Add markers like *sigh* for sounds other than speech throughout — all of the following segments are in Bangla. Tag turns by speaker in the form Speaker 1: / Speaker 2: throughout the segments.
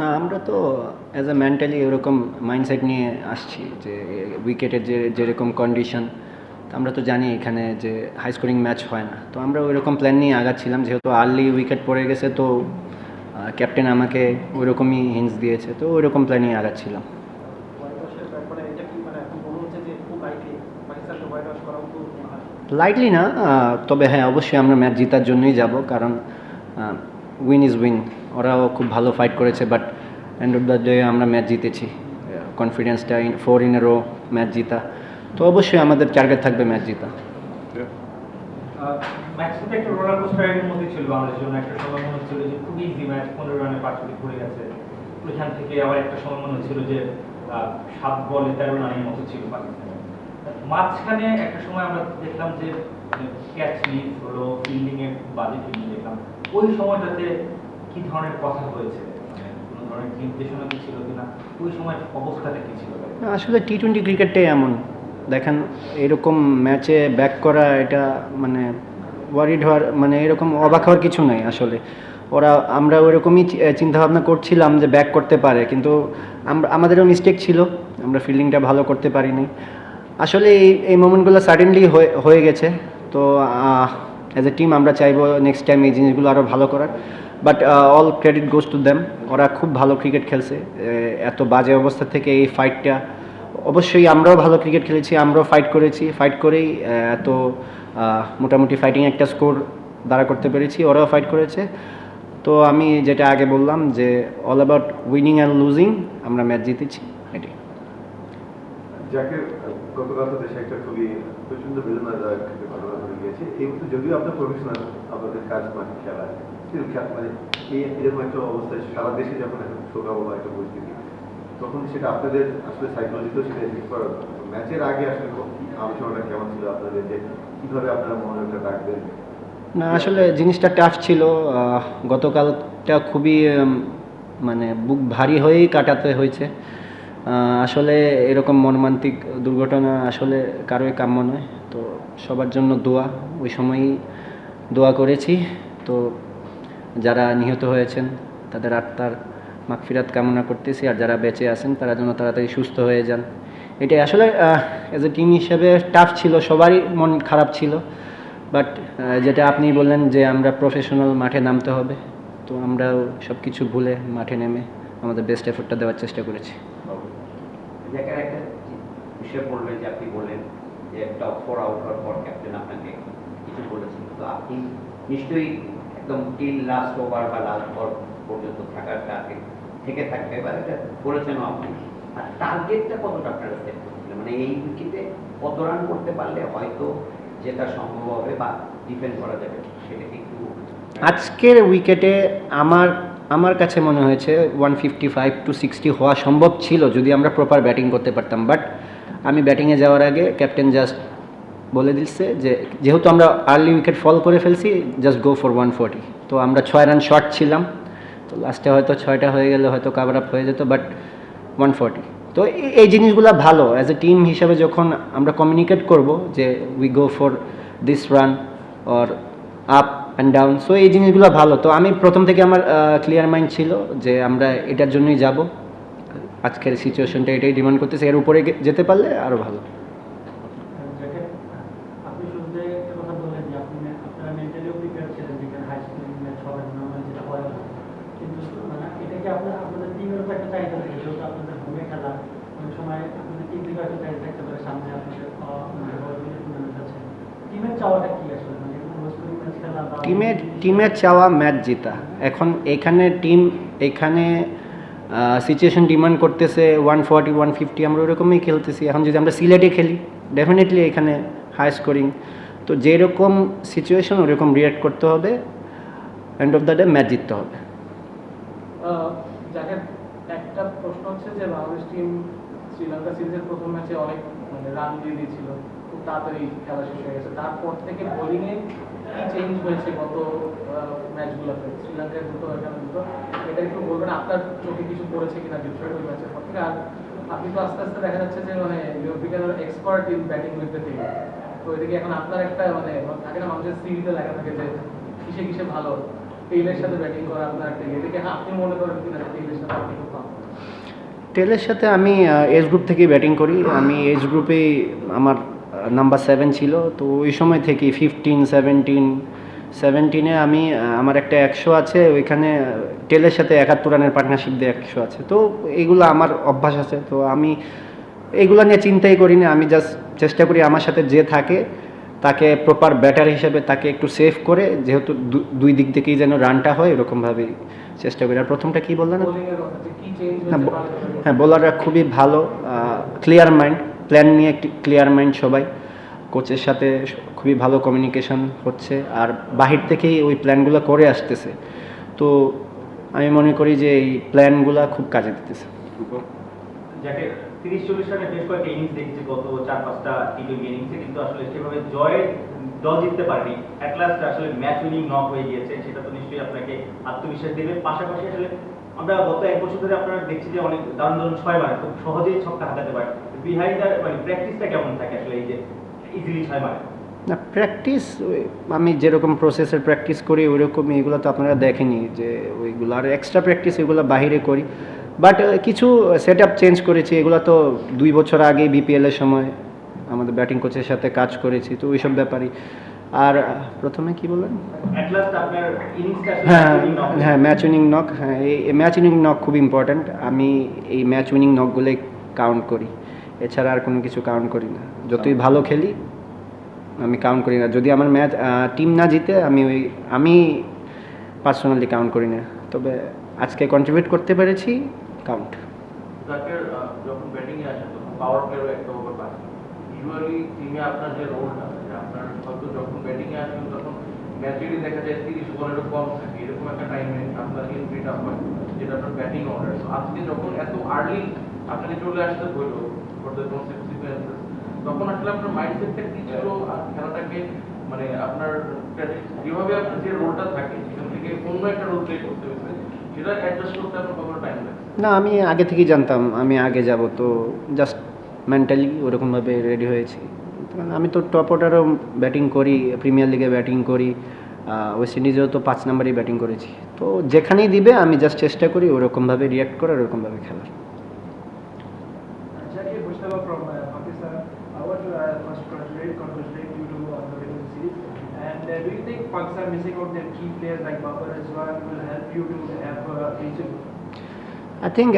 Speaker 1: না, আমরা তো অ্যাজ এ মেন্টালি এরকম মাইন্ডসেট নিয়ে আসছি যে উইকেটের যে, যেরকম কন্ডিশন আমরা তো জানি এখানে যে হাই স্কোরিং ম্যাচ হয় না। তো আমরা ওইরকম প্ল্যান নিয়ে আগাচ্ছিলাম, যেহেতু আর্লি উইকেট পড়ে গেছে, তো ক্যাপ্টেন আমাকে ওইরকমই হিন্স দিয়েছে, তো ওইরকম প্ল্যান নিয়ে আগাচ্ছিলাম।
Speaker 2: লাইটলি
Speaker 1: না তবে হ্যাঁ অবশ্যই আমরা ম্যাচ জেতার জন্যই যাব, কারণ উইন ইজ উইন ওরাও খুব ভালো ফাইট করেছে but end of the day আমরা ম্যাচ জিতেছি। কনফিডেন্সটা in four in row match জিতা। তো অবশ্যই আমাদের টার্গেট থাকবে ম্যাচ জিতা।
Speaker 3: ম্যাচটা তো একটা রোলার কোস্টারের মধ্যে ছিল বাংলাদেশের জন্য। একটা সময় মনে হচ্ছিল যে খুব ইজি ম্যাচ পনেরো রানে পাঁচ উইকেট পড়ে গেছে। ওইখান থেকে আবার একটা সময় মনে হচ্ছিল যে সাত বলে তেরো রানের মতো ছিল পাকিস্তানের মাঝখানে একটা সময় আমরা দেখলাম যে ক্যাচ মিস হলো ফিল্ডিং বাজে ফিল্ডিং দেখলাম। ওই সময়টাতে কি ধরনের কথা হয়েছে? মানে
Speaker 1: আসলে টি টোয়েন্টি ক্রিকেটটাই এমন। দেখেন, এরকম ম্যাচে ব্যাক করা এটা মানে ওয়ারিড হওয়ার মানে এরকম অবাক হওয়ার কিছু নাই আসলে। ওরা, আমরা ওরকমই চিন্তা ভাবনা করছিলাম যে ব্যাক করতে পারে, কিন্তু আমরা আমাদেরও মিস্টেক ছিল। আমরা ফিল্ডিংটা ভালো করতে পারিনি। আসলে এই এই মোমেন্টগুলো সাডেনলি হয়ে গেছে। তো অ্যাজ এ টিম আমরা চাইব নেক্সট টাইম এই জিনিসগুলো আরও ভালো করার। But all credit goes to them ওরা খুব ভালো ক্রিকেট খেলছে। এত বাজে অবস্থা থেকে এই ফাইটটা অবশ্যই আমরাও ভালো ক্রিকেট খেলেছি, আমরাও ফাইট করেছি। ফাইট করেই এত মোটামুটি ফাইটিং একটা স্কোর দাঁড়া করতে পেরেছি। ওরাও ফাইট করেছে। তো আমি যেটা আগে বললাম যে all about winning and losing আমরা ম্যাচ জিতেছি।
Speaker 4: এই যদিও আপনার প্রফেশনাল আপনাদের কাজ মানে খেলা মানে যখন তখন সেটা আপনাদের আসলে সেটা ম্যাচের আগে আসলে আপনাদের আপনারা রাখবেন?
Speaker 1: না, আসলে জিনিসটা টাফ ছিল। গতকালটা খুবই মানে বুক ভারী হয়েই কাটাতে হয়েছে। আসলে এরকম মর্মান্তিক দুর্ঘটনা আসলে কারোই কাম্য নয়। তো সবার জন্য দোয়া, ওই সময়ই দোয়া করেছি। তো যারা নিহত হয়েছেন, তাদের আত্মার মাগফিরাত কামনা করতেছি। আর যারা বেঁচে আছেন, তারা যেন তাড়াতাড়ি সুস্থ হয়ে যান। এটাই আসলে অ্যাজ এ টিম হিসেবে টাফ ছিল, সবারই মন খারাপ ছিল। বাট যেটা আপনি বললেন যে আমরা প্রফেশনাল মাঠে নামতে হবে, তো আমরাও সব কিছু ভুলে মাঠে নেমে আমাদের বেস্ট এফোর্টটা দেওয়ার চেষ্টা করেছি।
Speaker 5: আপনি নিশ্চয়ই একদম টিল লাস্ট ওভার বা লাস্ট বল পর্যন্ত থাকার টার্গেট থেকে থাকবে বা এটা বলেছেনও আপনি। আর টার্গেটটা কতটা আপনারা সেট করছিলেন? মানে এই উইকেটে কত রান করতে পারলে হয়তো যেটা সম্ভব হবে বা ডিফেন্ড করা যাবে, সেটাকে একটু
Speaker 1: আজকের উইকেটে আমার আমার কাছে মনে হয়েছে one fifty five to sixty হওয়া সম্ভব ছিল, যদি আমরা প্রপার ব্যাটিং করতে পারতাম। বাট আমি ব্যাটিংয়ে যাওয়ার আগে ক্যাপ্টেন জাস্ট বলে দিচ্ছে যে, যেহেতু আমরা আর্লি উইকেট ফল করে ফেলছি just go for one forty তো আমরা ছয় রান শর্ট ছিলাম। তো লাস্টে হয়তো ছয়টা হয়ে গেলে হয়তো কাভার আপ হয়ে যেত বাট ওয়ান ফোর্টি তো এই- জিনিসগুলো ভালো। অ্যাজ এ টিম হিসাবে যখন আমরা কমিউনিকেট করব যে we go for this run or up and down so এই জিনিসগুলো ভালো। তো আমি প্রথম থেকে আমার ক্লিয়ার মাইন্ড ছিল যে, আমরা এটার জন্যই যাব। আজকের সিচুয়েশনটা এটাই ডিমান্ড করতেছে। এর উপরে যেতে পারলে আরও ভালো
Speaker 2: যাকে আপনি শুরুতে একটা কথা বললেন যে আপনি আপনারা মেন্টালিও প্রিপেয়ার ছিলেন যেখানে হাই স্কুল ম্যাচ হবে নর্মাল যেটা হয় না। কিন্তু মানে এটা কি আপনার আপনাদের টিমেরও তো একটা চাহিদা থাকে যেহেতু আপনাদের হোমে খেলা অনেক সময় আপনাদের টিম থেকে একটা চাহিদা থাকতে পারে সামনে আপনাদের আহ, মানে বড় দিনের টুর্নামেন্ট আছে টিমের মানে
Speaker 1: টিমের টিমের চাওয়া ম্যাচ জেতা। এখন এখানে টিম এখানে সিচুয়েশন ডিমান্ড করতেছে ওয়ান ফর্টি ওয়ান ফিফটি আমরা ওরকমই খেলতেছি। এখন যদি আমরা সিলেটে খেলি ডেফিনেটলি এখানে হাই স্কোরিং তো যেরকম সিচুয়েশন ওরকম রিয়াক্ট করতে হবে। End of the day match জিততে হবে।
Speaker 2: একটা প্রশ্ন হচ্ছে যে বাংলাদেশ টিম শ্রীলঙ্কা সিরিজের প্রথম ম্যাচে অনেক মানে রান দিয়ে দিয়েছিল। তাড়াতাড়ি খেলা শেষ হয়ে গেছে। তারপর থেকে বোলিংয়ে কি চেঞ্জ হয়েছে গত ম্যাচগুলোতে শ্রীলঙ্কার দুটো এখানে দুটো? এটা একটু বলবেন, আপনার চোখে কিছু পড়েছে কিনা? ডিট্রয়েট ওই ম্যাচের পর থেকে। আর আপনি তো আস্তে আস্তে দেখা যাচ্ছে যে মানে বিকেল expert in batting with team তো এদিকে এখন আপনার একটা মানে থাকে না মানুষের সিভিতে লেখা থাকে যে, কিসে কিসে ভালো? টেইলের সাথে ব্যাটিং করা আপনার একটা থেকে আপনি মনে করেন কিনা টেইলের সাথে আপনি খুব
Speaker 1: টেলের সাথে আমি এজ গ্রুপ থেকেই ব্যাটিং করি। আমি এজ গ্রুপেই আমার নাম্বার সেভেন ছিল তো ওই সময় থেকে ফিফটিন সেভেন্টিন সেভেন্টিনে আমি আমার একটা একশো আছে ওইখানে টেলের সাথে একাত্তর রানের পার্টনারশিপ দিয়ে একশো আছে। তো এইগুলো আমার অভ্যাস আছে তো আমি এইগুলো নিয়ে চিন্তাই করি না আমি জাস্ট চেষ্টা করি আমার সাথে যে থাকে তাকে প্রপার ব্যাটার হিসেবে তাকে একটু সেভ করে যেহেতু দুই দিক থেকেই যেন রানটা হয় এরকমভাবেই চেষ্টা করি। আর প্রথমটা কী বললেন? হ্যাঁ বোলাররা খুবই ভালো ক্লিয়ার মাইন্ড প্ল্যান নিয়ে একটি ক্লিয়ার মাইন্ড সবাই। কোচের সাথে খুবই ভালো কমিউনিকেশন হচ্ছে। আর বাহির থেকেই ওই প্ল্যানগুলো করে আসতেছে। তো আমি মনে করি যে এই প্ল্যানগুলো খুব কাজে দিতেছে।
Speaker 3: তিরিশ চল্লিশ রানের বেশ কয়েকটা ইনিংস দেখছি গত চার পাঁচটা টি টোয়েন্টি ইনিংসে কিন্তু আসলে সেভাবে জয় দল জিততে পারেনি। অ্যাট লাস্ট আসলে ম্যাচ উইনিং নক হয়ে গিয়েছে। সেটা তো নিশ্চয়ই আপনাকে আত্মবিশ্বাস দেবে। পাশাপাশি আসলে আমরা গত এক বছর ধরে আপনারা দেখছি যে অনেক দারুণ দারুণ ছয় মারে, খুব সহজেই ছক্কা হাতাতে পারে। বিহাইন্ড মানে প্র্যাকটিসটা কেমন থাকে আসলে এই যে ইজিলি ছয় মারে?
Speaker 1: না প্র্যাকটিস আমি যেরকম প্রসেসের প্র্যাকটিস করি, ওইরকমই এগুলো তো আপনারা দেখেনি যে ওইগুলো আর এক্সট্রা প্র্যাকটিস এগুলো বাইরে করি। বাট কিছু সেট আপ চেঞ্জ করেছি, এগুলো তো দুই বছর আগে বিপিএলের সময় আমাদের ব্যাটিং কোচের সাথে কাজ করেছি, তো ওইসব ব্যাপারই। আর প্রথমে কি বললেন?
Speaker 3: আসলে
Speaker 1: হ্যাঁ। হ্যাঁ ম্যাচ উইনিং নক হ্যাঁ এই ম্যাচ উইনিং নক খুব ইম্পর্ট্যান্ট আমি এই ম্যাচ উইনিং নকগুলোই কাউন্ট করি। এছাড়া আর কোনো কিছু কাউন্ট করি না। যতই ভালো খেলি আমি কাউন্ট করি না। যদি আমার ম্যাচ টিম না জিতে আমি ওই আমি পার্সোনালি কাউন্ট করি না। তবে আজকে কন্ট্রিবিউট করতে পেরেছি কাউন্ট
Speaker 6: যখন ব্যাটিং এ আসেন তখন পাওয়ার প্লেয়ারও একটা ওভার পায় ইউজুয়ালি টিমে আপনার যে রোলটা আপনার হয়তো যখন ব্যাটিং এ আসেন তখন ম্যাচেরই দেখা যায় তিরিশ বলেরও কম থাকে এরকম একটা টাইমে আপনার এন্ট্রিটা হয় যেটা আপনার ব্যাটিং অর্ডার তো আজকে যখন এত আর্লি আপনাকে চলে আসতে হইল ফর দ্য কনসিকুয়েন্সেস তখন আসলে আপনার মাইন্ডসেটটা কি ছিল আর খেলাটাকে মানে আপনার যেভাবে আপনার যে রোলটা থাকে সেখান থেকে অন্য একটা রোল প্লে করতে হয়েছে সেটা অ্যাডজাস্ট করতে আপনার কতটা টাইম লাগে
Speaker 1: না? আমি আগে থেকেই জানতাম আমি আগে যাব তো জাস্ট মেন্টালি ওরকমভাবে রেডি হয়েছি। কারণ আমি তো টপ অর্ডারও ব্যাটিং করি প্রিমিয়ার লিগে ব্যাটিং করি ওয়েস্ট ইন্ডিজেও তো পাঁচ নম্বরেই ব্যাটিং করেছি। তো যেখানেই দিবে আমি জাস্ট চেষ্টা করি ওরকমভাবে রিয়াক্ট করে ওরকমভাবে খেলার।
Speaker 7: I think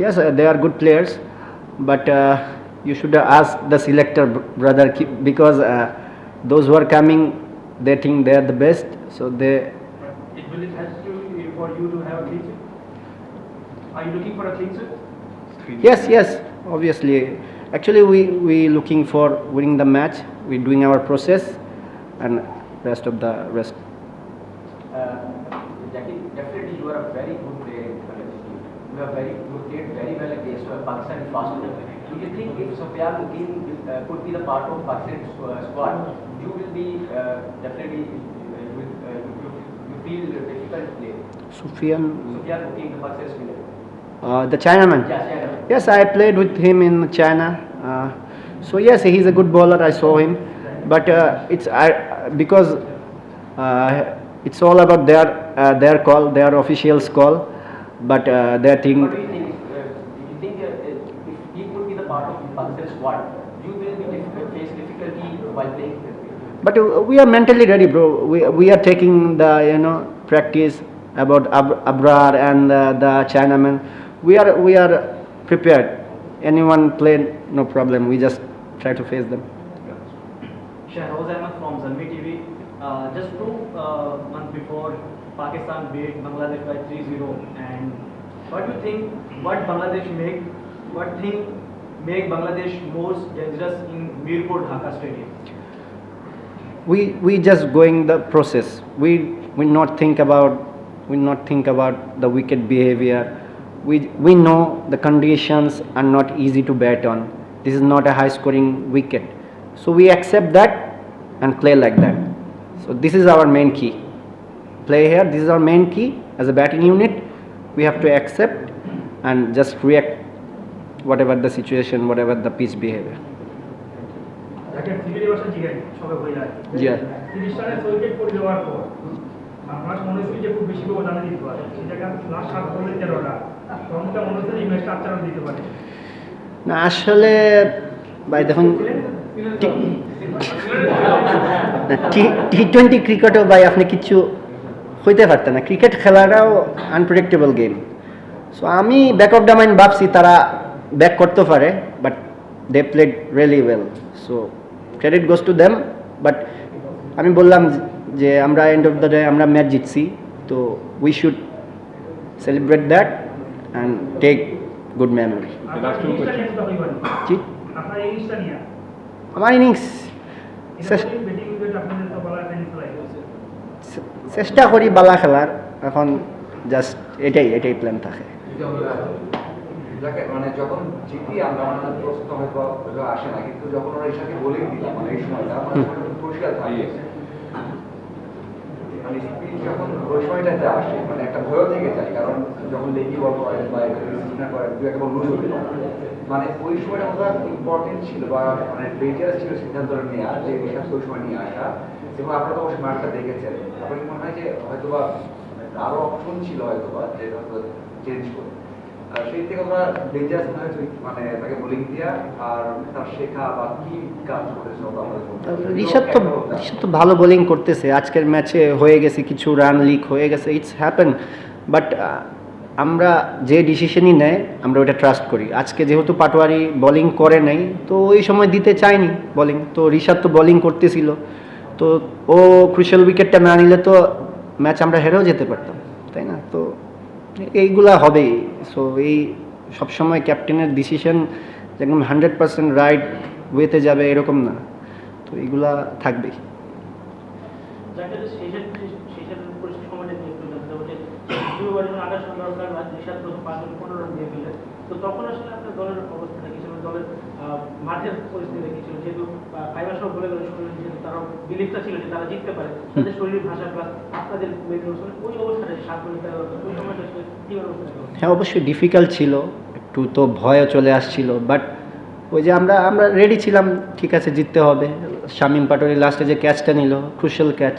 Speaker 7: yes they are good players but you
Speaker 1: should ask the selector brother because uh, those who are coming, they think they are the best, so they
Speaker 7: It will it help you uh, for you to have a clean sheet? Are you looking for a clean sheet?
Speaker 1: Yes, yes, obviously. Actually, we we looking for winning the match. We're doing our process, and rest of the rest.
Speaker 8: Uh, Jackie, definitely you are a very good player in Bangladesh team. You have very you played very well against uh, Pakistan fast bowler. Do you think if Mukin uh, could be the part of Pakistan uh, squad, you will be uh, definitely uh, you, will, uh, you, you feel difficult to play.
Speaker 1: Sufyan,
Speaker 8: Mukin, the Pakistan spinner.
Speaker 1: uh, the Chinaman.
Speaker 8: Yes.
Speaker 1: Yes, I played with him in China. Uh, so yes, he's a good bowler. I saw him, but uh, it's I, because uh, it's all about their uh, their call, their officials' call. But uh, their thing,
Speaker 8: do you think? Uh, do you think uh, uh, if he could be the part of Pakistan squad, you will be diff- face difficulty while playing?
Speaker 1: But uh, we are mentally ready, bro. We we are taking the you know practice about Ab- Abrar and uh, the Chinaman. We are we are prepared. Anyone play, no problem. We just try to face them.
Speaker 9: Shahroz Ahmed from Zanmi TV. Uh, just two uh, months before, Pakistan beat Bangladesh by 3-0. And what do you think? What Bangladesh make? What thing make Bangladesh most dangerous in Mirpur Dhaka Stadium?
Speaker 1: We we just going the process. We we not think about we not think about the wicked behavior. We we know the conditions are not easy to bet on. This is not a high scoring wicket. So we accept that and play like that. So this is our main key. Play here this is our main key. As a batting unit we have to accept and just react whatever the situation whatever the pitch behavior
Speaker 7: যাকে সিভিল বছর জিগাই সবে হয়ে যায়
Speaker 1: Yeah.
Speaker 7: তিরিশ রানের উইকেট করে দেওয়ার পর
Speaker 10: আমার মনে হচ্ছে যে খুব বেশি ব্যবধানে দিতে পারে। সেটাকে লাস্ট সাত বলে তেরোটা। তখনটা মনে হচ্ছে এই ম্যাচটা আট দিতে পারে।
Speaker 1: না আসলে ভাই দেখুন টি টোয়েন্টি ক্রিকেটও ভাই আপনি কিছু হইতে পারতেন না। ক্রিকেট খেলাটাও আনপ্রেডিক্টেবল গেম সো আমি ব্যাক অফ দ্য মাইন্ড ভাবছি তারা ব্যাক করতে পারে but they played really well so credit goes to them but আমি বললাম যে আমরা এন্ড অফ দ্য ডে আমরা ম্যাচ জিতছি তো we should celebrate that and take good memory জি। আমার ইনিংস চেষ্টা করি বালা খেলার এখন জাস্ট এটাই এটাই প্ল্যান থাকে।
Speaker 11: মানে যখন জিতি আমরা আমাদের প্রশ্ন হয়তো আসে না কিন্তু যখন ওরা ঈশাকে বলেই দিলাম মানে এই সময়টা সময়টা পরিষ্কার থাকে মানে যখন ওই সময়টাতে আসে মানে একটা ভয় থেকে যায় কারণ যখন লেগি বল করেন বা স্পিনার করেন দু একটা বল লুজ হয়ে মানে ওই সময়টা ওটা ইম্পর্টেন্ট ছিল বা মানে ডেঞ্জারাস ছিল সিদ্ধান্ত নেওয়া যে ঈশাকে ওই সময় নিয়ে আসা। এবং আপনারা তো অবশ্যই মাঠটা দেখেছেন। আপনার মনে হয় যে হয়তো বা আরও অপশন ছিল হয়তো বা যেটা হয়তো চেঞ্জ করে সেই থেকে আমরা ডেঞ্জারাস হয়েছে মানে তাকে বোলিং দিয়া আর তার শেখা বা কি কাজ করেছে।
Speaker 1: ঋষভ তো ঋষভ তো ভালো বোলিং করতেছে। আজকের ম্যাচে হয়ে গেছে কিছু রান লিক হয়ে গেছে ইটস হ্যাপেন বাট আমরা যে ডিসিশনই নেয় আমরা ওটা ট্রাস্ট করি। আজকে যেহেতু পাটোয়ারি বোলিং করে নাই তো ওই সময় দিতে চায়নি বোলিং তো ঋষভ তো বোলিং করতেছিল। তো ও ক্রুশাল উইকেটটা না নিলে তো ম্যাচ আমরা হেরেও যেতে পারতাম। না এইগুলা হবেই। সো এই সবসময় ক্যাপ্টেনের ডিসিশন একদম হান্ড্রেড পার্সেন্ট রাইট ওয়েতে যাবে এরকম না। তো এইগুলা থাকবেই।
Speaker 2: তো তখন আসলে দলের অবস্থাটা কি? দলের মাঠের পরিস্থিতি কি ছিল যেহেতু ফাইবার সব বলে গেল তারা বিলিফটা ছিল যে তারা জিততে পারে তাদের শরীর ভাষা প্লাস আপনাদের ওই অবস্থাটা সাত ওই সময়টা
Speaker 1: হ্যাঁ অবশ্যই ডিফিকাল্ট ছিল একটু তো ভয়ও চলে আসছিল বাট ওই যে আমরা আমরা রেডি ছিলাম ঠিক আছে জিততে হবে। শামিম পাটোরি লাস্টে যে ক্যাচটা নিল ক্রুশাল ক্যাচ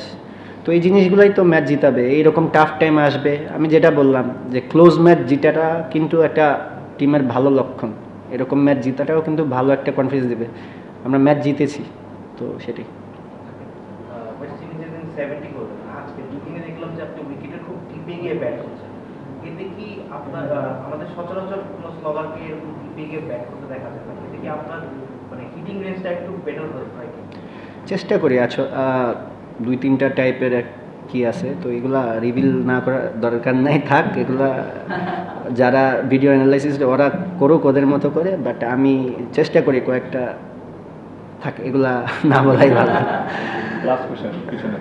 Speaker 1: তো এই জিনিসগুলোই তো ম্যাচ জিতাবে এইরকম টাফ টাইম আসবে। আমি যেটা বললাম যে ক্লোজ ম্যাচ জিতাটা কিন্তু একটা টিমের ভালো লক্ষণ। এরকম ম্যাচ জিতাটাও কিন্তু ভালো একটা কনফিডেন্স দেবে। আমরা ম্যাচ জিতেছি তো সেটাই।
Speaker 8: আমাদের সচরাচর কোনো স্লগারকে এরকম ডিপে গিয়ে ব্যাট করতে দেখা যায় না? এতে কি আপনার মানে হিটিং রেঞ্জটা একটু বেটার হয়
Speaker 1: চেষ্টা করি আছো দুই তিনটা টাইপের কি আছে তো এগুলা রিভিল না করার দরকার নাই থাক এগুলা যারা ভিডিও অ্যানালাইসিস ওরা করুক ওদের মতো করে বাট আমি চেষ্টা করি কয়েকটা থাক এগুলা *laughs* না বলাই ভালো।
Speaker 3: লাস্ট কোশ্চেন পিছনে।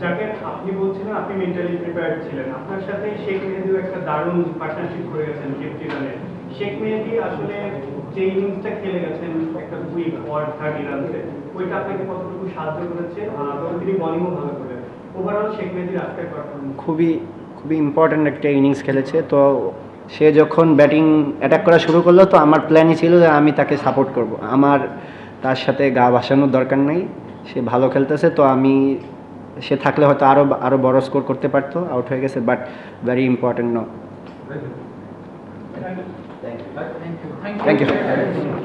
Speaker 10: যাকে আপনি বলছিলেন আপনি মেন্টালি প্রিপেয়ার্ড ছিলেন। আপনার সাথে শেখ মেহেদিও একটা দারুণ পার্টনারশিপ করে গেছেন ফিফটি রানে শেখ মেহেদি আসলে যে ইনিংসটা খেলে গেছেন একটা উইক ওয়ার থার্টি রানসে ওইটা আপনাকে কতটুকু সাহায্য করেছে? আর তিনি বলিংও ভালো করেন
Speaker 1: খুবই খুবই ইম্পর্ট্যান্ট একটা ইনিংস খেলেছে। তো সে যখন ব্যাটিং অ্যাটাক করা শুরু করল তো আমার প্ল্যানই ছিল যে আমি তাকে সাপোর্ট করব। আমার তার সাথে গা ভাসানোর দরকার নেই। সে ভালো খেলতেছে তো আমি সে থাকলে হয়তো আরও আরও বড় স্কোর করতে পারতো আউট হয়ে গেছে বাট ভেরি ইম্পর্ট্যান্ট ন
Speaker 5: Thank you.
Speaker 1: Thank you